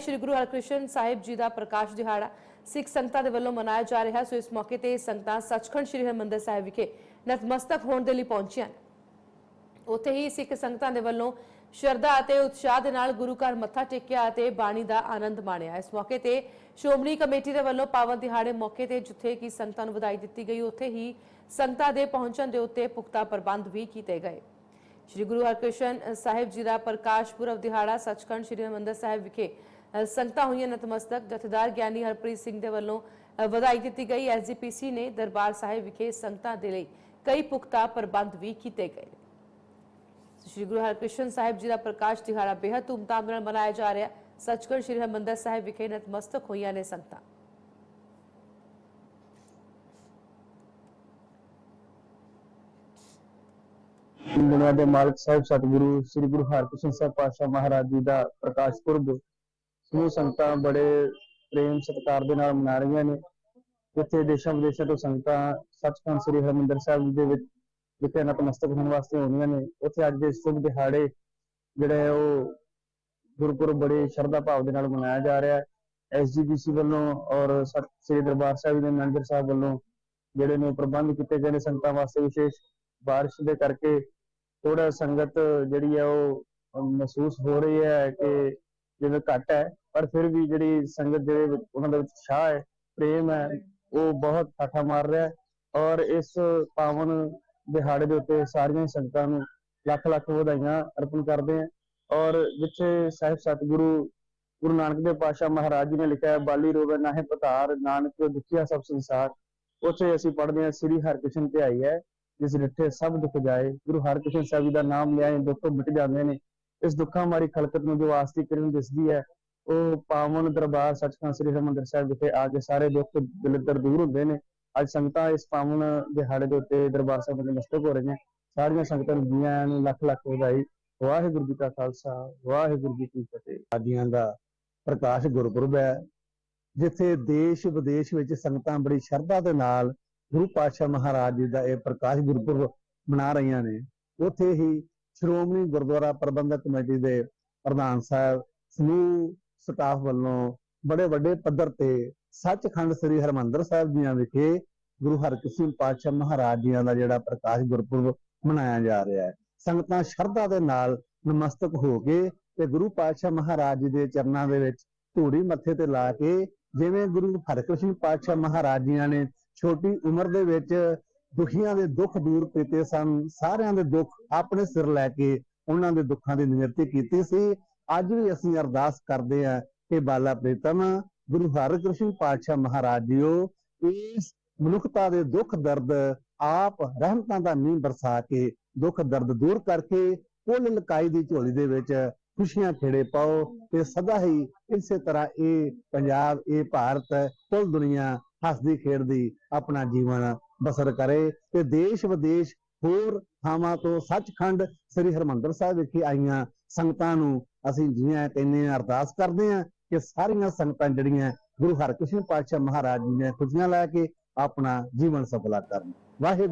ਸ੍ਰੀ ਗੁਰੂ ਹਰਕ੍ਰਿਸ਼ਨ ਸਾਹਿਬ ਜੀ ਦਾ ਪ੍ਰਕਾਸ਼ ਦਿਹਾੜਾ ਸਿੱਖ ਸੰਗਤਾਂ ਦੇ ਵੱਲੋਂ ਮਨਾਇਆ ਜਾ ਰਿਹਾ ਸੋ ਇਸ ਮੌਕੇ ਤੇ ਸੰਗਤਾਂ ਸੱਚਖੰਡ ਸ੍ਰੀ ਹਰਿਮੰਦਰ ਸਾਹਿਬ ਵਿਖੇ ਨਤਮਸਤਕ ਹੋਣ ਦੇ ਲਈ ਪਹੁੰਚੀਆਂ ਉੱਥੇ ਹੀ ਸਿੱਖ ਸੰਗਤਾਂ ਦੇ ਵੱਲੋਂ ਸ਼ਰਧਾ ਅਤੇ ਉਤਸ਼ਾਹ ਦੇ ਨਾਲ ਗੁਰੂ ਘਰ ਮੱਥਾ ਟੇਕਿਆ ਅਤੇ ਬਾਣੀ ਦਾ ਆਨੰਦ ਮਾਣਿਆ। ਇਸ ਮੌਕੇ ਤੇ ਸ਼੍ਰੋਮਣੀ ਕਮੇਟੀ ਦੇ ਵੱਲੋਂ ਪਾਵਨ ਦਿਹਾੜੇ ਮੌਕੇ ਤੇ ਜਿੱਥੇ ਕਿ ਸੰਗਤਾਂ ਨੂੰ ਵਧਾਈ ਦਿੱਤੀ ਗਈ, ਉੱਥੇ ਹੀ ਸੰਗਤਾਂ ਦੇ ਪਹੁੰਚਣ ਦੇ ਉੱਤੇ ਪੁਖਤਾ ਪ੍ਰਬੰਧ ਵੀ ਕੀਤੇ ਗਏ। ਸ਼੍ਰੀ ਗੁਰੂ ਹਰਕ੍ਰਿਸ਼ਨ ਸਾਹਿਬ ਜੀ ਦਾ ਪ੍ਰਕਾਸ਼ ਪੁਰਬ ਦਿਹਾੜਾ ਸੱਚਖੰਡ ਸ੍ਰੀ ਹਰਿਮੰਦਰ ਸਾਹਿਬ ਵਿਖੇ ਸੰਗਤਾਂ ਹੋਈਆਂ ਨਤਮਸਤਕ। ਜਥੇਦਾਰ ਗਿਆਨੀ ਹਰਪ੍ਰੀਤ ਸਿੰਘ ਦੇ ਵੱਲੋਂ ਵਧਾਈ ਦਿੱਤੀ ਗਈ। ਐਸਜੀਪੀਸੀ ਨੇ ਦਰਬਾਰ ਸਾਹਿਬ ਵਿਖੇ ਸੰਗਤਾਂ ਦੇ ਲਈ ਕਈ ਪੁਖਤਾ ਪ੍ਰਬੰਧ ਵੀ ਕੀਤੇ ਗਏ ਸ਼੍ਰੀ ਗੁਰੂ ਹਰਕ੍ਰਿਸ਼ਨ ਸਾਹਿਬ ਜੀ ਦਾ ਪ੍ਰਕਾਸ਼ ਦਿਹਾੜਾ ਬੇहद ਧੂਮਧਾਮ ਨਾਲ ਮਨਾਇਆ ਜਾ ਰਿਹਾ। ਸੱਚਖੰਡ ਸ੍ਰੀ ਹਰਿਮੰਦਰ ਸਾਹਿਬ ਵਿਖੇ ਨਤਮਸਤਕ ਹੋਈਆਂ ਨੇ ਸੰਗਤਾਂ। ਦੁਨੀਆ ਦੇ ਮਾਲਕ ਸਾਹਿਬ, ਸਤਿਗੁਰੂ, ਸ੍ਰੀ ਗੁਰੂ ਹਰਕ੍ਰਿਸ਼ਨ ਸਾਹਿਬ ਪਾਤਸ਼ਾਹ ਮਹਾਰਾਜ ਜੀ ਦਾ ਪ੍ਰਕਾਸ਼ ਪੁਰਬ ਸਮੂਹ ਸੰਗਤਾਂ ਬੜੇ ਪ੍ਰੇਮ ਸਤਿਕਾਰ ਦੇ ਨਾਲ ਮਨਾ ਰਹੀਆਂ ਨੇ। ਜਿੱਥੇ ਦੇਸ਼ਾਂ ਵਿਦੇਸ਼ਾਂ ਤੋਂ ਸੰਗਤਾਂ ਸੱਚਖੰਡ ਸ੍ਰੀ ਹਰਿਮੰਦਰ ਸਾਹਿਬ ਦੇ ਵਿੱਚ ਜਿੱਥੇ ਨਤਮਸਤਕ ਹੋਣ ਵਾਸਤੇ ਆਉਂਦੀਆਂ ਨੇ। ਉੱਥੇ ਅੱਜ ਦੇ ਸ਼ੁਭ ਦਿਹਾੜੇ ਜਿਹੜੇ ਉਹ ਗੁਰਪੁਰਬ ਬੜੇ ਸ਼ਰਧਾ ਭਾਵ ਦੇ ਨਾਲ ਮਨਾਇਆ ਜਾ ਰਿਹਾ ਹੈ। ਐਸਜੀਪੀਸੀ ਵੱਲੋਂ ਔਰ ਸਤ, ਸ੍ਰੀ ਦਰਬਾਰ ਸਾਹਿਬ ਦੇ ਮੈਨੇਜਰ ਸਾਹਿਬ ਵੱਲੋਂ ਜਿਹੜੇ ਨੇ ਪ੍ਰਬੰਧ ਕੀਤੇ ਗਏ ਨੇ ਸੰਗਤਾਂ ਵਾਸਤੇ ਵਿਸ਼ੇਸ਼। ਬਾਰਿਸ਼ ਦੇ ਕਰਕੇ ਥੋੜਾ ਸੰਗਤ ਜਿਹੜੀ ਹੈ ਉਹ ਮਹਿਸੂਸ ਹੋ ਰਹੀ ਹੈ ਕਿ ਜਿਵੇਂ ਘੱਟ ਹੈ, ਪਰ ਫਿਰ ਵੀ ਜਿਹੜੀ ਸੰਗਤ ਦੇ ਵਿੱਚ- ਉਹਨਾਂ ਦੇ ਵਿੱਚ ਉਤਸ਼ਾਹ ਹੈ, ਪ੍ਰੇਮ ਹੈ, ਉਹ ਬਹੁਤ ਠਾਠਾ ਮਾਰ ਰਿਹਾ ਹੈ ਔਰ ਇਸ ਪਾਵਨ ਦਿਹਾੜੇ ਦੇ ਉੱਤੇ ਸਾਰੀਆਂ ਹੀ ਸੰਗਤਾਂ ਨੂੰ ਲੱਖ ਲੱਖ ਵਧਾਈਆਂ ਅਰਪਣ ਕਰਦੇ ਹਾਂ ਔਰ ਜਿੱਥੇ ਸਾਹਿਬ ਸਤਿਗੁਰੂ ਗੁਰੂ ਨਾਨਕ ਦੇਵ ਪਾਤਸ਼ਾਹ ਮਹਾਰਾਜ ਜੀ ਨੇ ਲਿਖਿਆ ਹੈ, ਬਾਲੀ ਰੋਵੇ ਨਾਹੇ ਪਤਾਰ, ਨਾਨਕ ਦੁਖਿਆ ਸਭ ਸੰਸਾਰ, ਉੱਥੇ ਅਸੀਂ ਪੜ੍ਹਦੇ ਹਾਂ, ਸ੍ਰੀ ਹਰਿਕ੍ਰਿਸ਼ਨ ਧਿਆਈ ਹੈ, ਜਿਸ ਰਿੱਠੇ ਸਭ ਦੁੱਖ ਜਾਏ, ਗੁਰੂ ਹਰਿਕ੍ਰਿਸ਼ਨ ਸਾਹਿਬ ਜੀ ਦਾ ਨਾਮ ਲਿਆਏ, ਦੁੱਖ ਮਿਟ ਜਾਂਦੇ ਨੇ ਇਸ ਦੁੱਖਾਂ ਮਾਰੀ ਖਲਕਤ ਨੂੰ ਜੋ ਆਸਤੀ ਕਿਰਨ ਦਿਸਦੀ ਹੈ, ਉਹ ਪਾਵਨ ਦਰਬਾਰ ਸੱਚਖੰਡ ਸ੍ਰੀ ਹਰਿਮੰਦਰ ਸਾਹਿਬ ਵਿਖੇ ਆ ਕੇ ਸਾਰੇ ਦੁੱਖ ਦਲਿੱਦਰ ਦੂਰ ਹੁੰਦੇ ਨੇ। ਅੱਜ ਸੰਗਤਾਂ ਇਸ ਪਾਵਨ ਦਿਹਾੜੇ ਦੇ ਉੱਤੇ ਦਰਬਾਰ ਸਾਹਿਬ ਦੇ ਮਸਤਕ ਹੋ ਰਹੀਆਂ। ਸਾਰੀਆਂ ਸੰਗਤਾਂ ਨੂੰ ਜੀਆਂ ਨੂੰ ਲੱਖ ਲੱਖ ਵਧਾਈ। ਵਾਹਿਗੁਰੂ ਜੀ ਕਾ ਖਾਲਸਾ, ਵਾਹਿਗੁਰੂ ਜੀ ਕੀ ਫਤਿਹ। ਆਦੀਆਂ ਦਾ ਪ੍ਰਕਾਸ਼ ਗੁਰਪੁਰਬ ਹੈ, ਜਿੱਥੇ ਦੇਸ਼ ਵਿਦੇਸ਼ ਵਿੱਚ ਸੰਗਤਾਂ ਬੜੀ ਸ਼ਰਧਾ ਦੇ ਨਾਲ ਗੁਰੂ ਪਾਤਸ਼ਾਹ ਮਹਾਰਾਜ ਜੀ ਦਾ ਇਹ ਪ੍ਰਕਾਸ਼ ਗੁਰਪੁਰਬ ਮਨਾ ਰਹੀਆਂ ਨੇ। ਉੱਥੇ ਹੀ ਸ਼੍ਰੋਮਣੀ ਗੁਰਦੁਆਰਾ ਪ੍ਰਬੰਧਕ ਕਮੇਟੀ ਦੇ ਪ੍ਰਧਾਨ ਸਾਹਿਬ, ਸਮੂਹ ਸਟਾਫ ਵੱਲੋਂ ਬੜੇ ਵੱਡੇ ਪੱਧਰ ਤੇ ਸੱਚਖੰਡ ਸ੍ਰੀ ਹਰਮੰਦਰ ਸਾਹਿਬ ਜੀਆਂ ਵਿਖੇ ਗੁਰੂ ਹਰਕ੍ਰਿਸ਼ਨ ਪਾਤਸ਼ਾਹ ਮਹਾਰਾਜ ਜੀਆਂ ਦਾ ਜਿਹੜਾ ਪ੍ਰਕਾਸ਼ ਗੁਰਪੁਰਬ ਮਨਾਇਆ ਜਾ ਰਿਹਾ ਹੈ। ਸੰਗਤਾਂ ਸ਼ਰਧਾ ਦੇ ਨਾਲ ਨਮਸਤਕ ਹੋ ਕੇ ਤੇ ਗੁਰੂ ਪਾਤਸ਼ਾਹ ਮਹਾਰਾਜ ਜੀ ਦੇ ਚਰਨਾਂ ਦੇ ਵਿੱਚ ਧੂੜੀ ਮੱਥੇ ਤੇ ਲਾ ਕੇ ਜਿਵੇਂ ਗੁਰੂ ਹਰਕ੍ਰਿਸ਼ਨ ਪਾਤਸ਼ਾਹ ਮਹਾਰਾਜ ਜੀਆਂ ਨੇ ਛੋਟੀ ਉਮਰ ਦੇ ਵਿੱਚ ਦੁਖੀਆਂ ਦੇ ਦੁੱਖ ਦੂਰ ਕੀਤੇ ਸਨ, ਸਾਰਿਆਂ ਦੇ ਦੁੱਖ ਆਪਣੇ ਸਿਰ ਲੈ ਕੇ ਉਹਨਾਂ ਦੇ ਦੁੱਖਾਂ ਦੀ ਨਿਵਰਤੀ ਕੀਤੀ ਸੀ। ਅੱਜ ਵੀ ਅਸੀਂ ਅਰਦਾਸ ਕਰਦੇ ਹਾਂ ਕਿ ਬਾਲਾ ਪ੍ਰੀਤਮ, ਗੁਰੂ ਹਰਕ੍ਰਿਸ਼ਨ ਪਾਤਸ਼ਾਹ ਮਹਾਰਾਜ ਜੀਓ, ਇਸ ਮਨੁੱਖਤਾ ਦੇ ਦੁੱਖ ਦਰਦ ਆਪ ਰਹਿਮਤਾਂ ਦਾ ਮੀਂਹ ਬਰਸਾ ਕੇ ਦੁੱਖ ਦਰਦ ਦੂਰ ਕਰਕੇ ਕੁੱਲ ਲਕਾਈ ਦੀ ਝੋਲੀ ਦੇ ਵਿੱਚ ਖੁਸ਼ੀਆਂ ਖੇੜੇ ਪਾਓ ਤੇ ਸਦਾ ਹੀ ਇਸੇ ਤਰ੍ਹਾਂ ਇਹ ਪੰਜਾਬ, ਇਹ ਭਾਰਤ, ਕੁੱਲ ਦੁਨੀਆ ਹੱਸਦੀ ਖੇਡਦੀ ਆਪਣਾ ਜੀਵਨ ਬਸਰ ਕਰੇ ਤੇ ਦੇਸ਼ ਵਿਦੇਸ਼ ਹੋਰ ਥਾਵਾਂ ਤੋਂ ਸੱਚਖੰਡ ਸ੍ਰੀ ਹਰਮੰਦਰ ਸਾਹਿਬ ਵਿਖੇ ਆਈਆਂ ਸੰਗਤਾਂ ਨੂੰ ਅਸੀਂ ਜੀਆਂ ਕਹਿੰਦੇ ਹਾਂ ਅਰਦਾਸ ਕਰਦੇ ਹਾਂ ਕਿ ਸਾਰੀਆਂ ਸੰਗਤਾਂ ਜਿਹੜੀਆਂ ਗੁਰੂ ਹਰਕ੍ਰਿਸ਼ਨ ਪਾਤਸ਼ਾਹ ਮਹਾਰਾਜ ਜੀ ਨੇ ਖੁਸ਼ੀਆਂ ਲੈ ਕੇ ਆਪਣਾ ਜੀਵਨ ਸਫਲਾ ਕਰਨ। ਵਾਹਿਗੁਰੂ।